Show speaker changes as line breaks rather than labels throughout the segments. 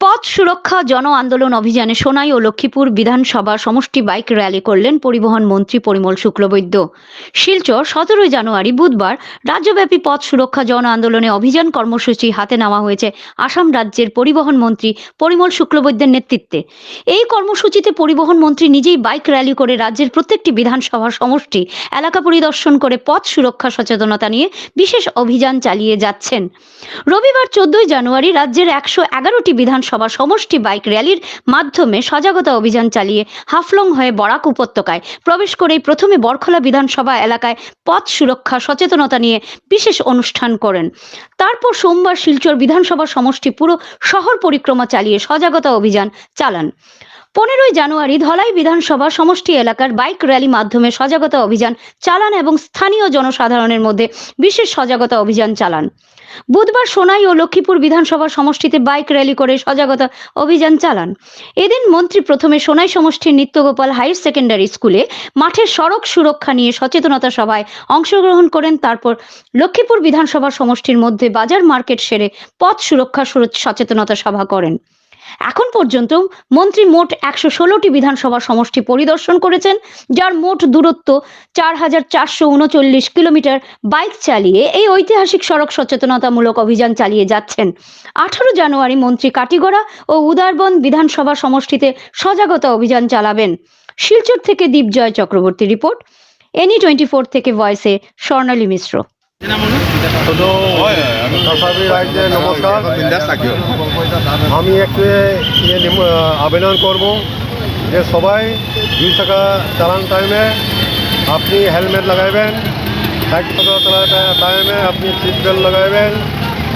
পথ সুরক্ষা জন আন্দোলন অভিযানে সোনাই ও লক্ষ্মীপুর বিধানসভা সমষ্টি বাইক র্যালি করলেন পরিবহন মন্ত্রী পরিমল শুক্লবৈদ্য। শিলচর সতেরোই জানুয়ারি বুধবার রাজ্যব্যাপী পথ সুরক্ষা জন আন্দোলনে অভিযান কর্মসূচি হাতে নেওয়া হয়েছে আসাম রাজ্যের পরিবহন মন্ত্রী পরিমল শুক্লবৈদ্যের নেতৃত্বে। এই কর্মসূচিতে পরিবহন মন্ত্রী নিজেই বাইক র্যালি করে রাজ্যের প্রত্যেকটি বিধানসভা সমষ্টি এলাকা পরিদর্শন করে পথ সুরক্ষা সচেতনতা নিয়ে বিশেষ অভিযান চালিয়ে যাচ্ছেন। রবিবার চোদ্দই জানুয়ারি রাজ্যের একশো এগারোটি বিধানসভা সমষ্টি বাইক র্যালির মাধ্যমে সজাগতা অভিযান চালিয়ে হাফলং হয়ে বরাক উপত্যকায় প্রবেশ করেই প্রথমে বরখলা বিধানসভা এলাকায় পথ সুরক্ষা, সচেতনতা নিয়ে বিশেষ অনুষ্ঠান করেন। তারপর সোমবার শিলচর বিধানসভা সমষ্টি পুরো শহর পরিক্রমা চালিয়ে সজাগতা অভিযান চালান। পনেরোই জানুয়ারি ধলাই বিধানসভা সমষ্টি এলাকার বাইক র্যালি মাধ্যমে সজাগতা অভিযান চালান এবং স্থানীয় জনসাধারণের মধ্যে বিশেষ সজাগতা অভিযান চালান। বুধবার সোনাই ও লক্ষ্মীপুর বিধানসভা সমষ্টিতে বাইক র্যালি করে সজাগতা অভিযান চালান। এদিন মন্ত্রী প্রথমে সোনাই সমষ্টির নিত্যগোপাল হায়ার সেকেন্ডারি স্কুলে মাঠের সড়ক সুরক্ষা নিয়ে সচেতনতা সভায় অংশগ্রহণ করেন। তারপর লক্ষ্মীপুর বিধানসভা সমষ্টির মধ্যে বাজার মার্কেট সেরে পথ সুরক্ষা সুর- সচেতনতা সভা করেন। এখন পর্যন্ত মন্ত্রী মোট একশো ষোলোটি বিধানসভা সমষ্টি পরিদর্শন করেছেন, যার মোট দূরত্ব চার হাজার চারশো উনচল্লিশ কিলোমিটার। বাইক চালিয়ে এই ঐতিহাসিক সড়ক সচেতনতামূলক অভিযান চালিয়ে যাচ্ছেন। আঠারো জানুয়ারি মন্ত্রী কাটিগড়া ও উদারবন বিধানসভা সমষ্টিতে সজাগতা অভিযান চালাবেন। শিলচর থেকে Dipjoy Chakraborty report any twenty four থেকে ভয়েসে স্বর্ণালী মিশ্র।
তথাপি রাজ্যে নমস্কার। আমি একটু আবেদন করব যে সবাই দুই চাকা চালান টাইমে আপনি হেলমেট লাগাইবেন, বাইক চালার টাইমে আপনি সিট বেল্ট লাগাইবেন,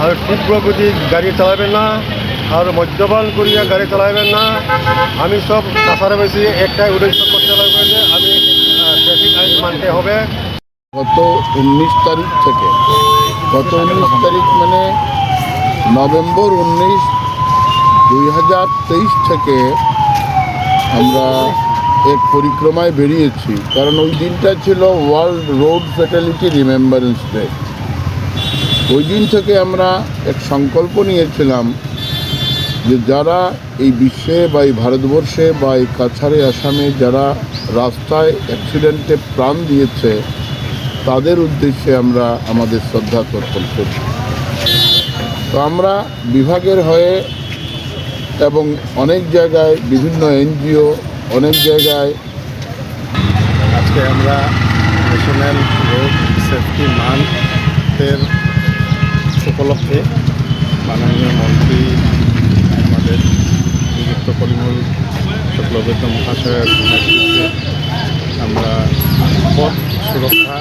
আর তীব্র গতি গাড়ি চালাবেন না, আর মদ্যপান করিয়া গাড়ি চালাবেন না। আমি সব তাছাড়া বেশি একটাই উদ্দেশ্য করতে লাগবে যে আমি ট্রাফিক আইন মানতে হবে।
গত উনিশ তারিখ থেকে, গত উনিশ তারিখ মানে নভেম্বর উনিশ দুই হাজার তেইশ থেকে আমরা এক পরিক্রমায় বেরিয়েছি। কারণ ওই দিনটা ছিল world road fatality remembrance day ওই দিন থেকে আমরা এক সংকল্প নিয়েছিলাম যে যারা এই বিশ্বে বা এই ভারতবর্ষে বা এই কাছাড়ে আসামে যারা রাস্তায় অ্যাক্সিডেন্টে প্রাণ দিয়েছে তাদের উদ্দেশ্যে আমরা আমাদের শ্রদ্ধা তর্পণ করি তো আমরা বিভাগের হয়ে এবং অনেক জায়গায় বিভিন্ন এনজিও অনেক জায়গায়
আজকে আমরা ন্যাশনাল রোড সেফটি মান্থের উপলক্ষে মাননীয় মন্ত্রী, আমাদের নিযুক্ত পরিমল শুক্লবৈদ্য মহাশয়ের আমরা পথ সুরক্ষা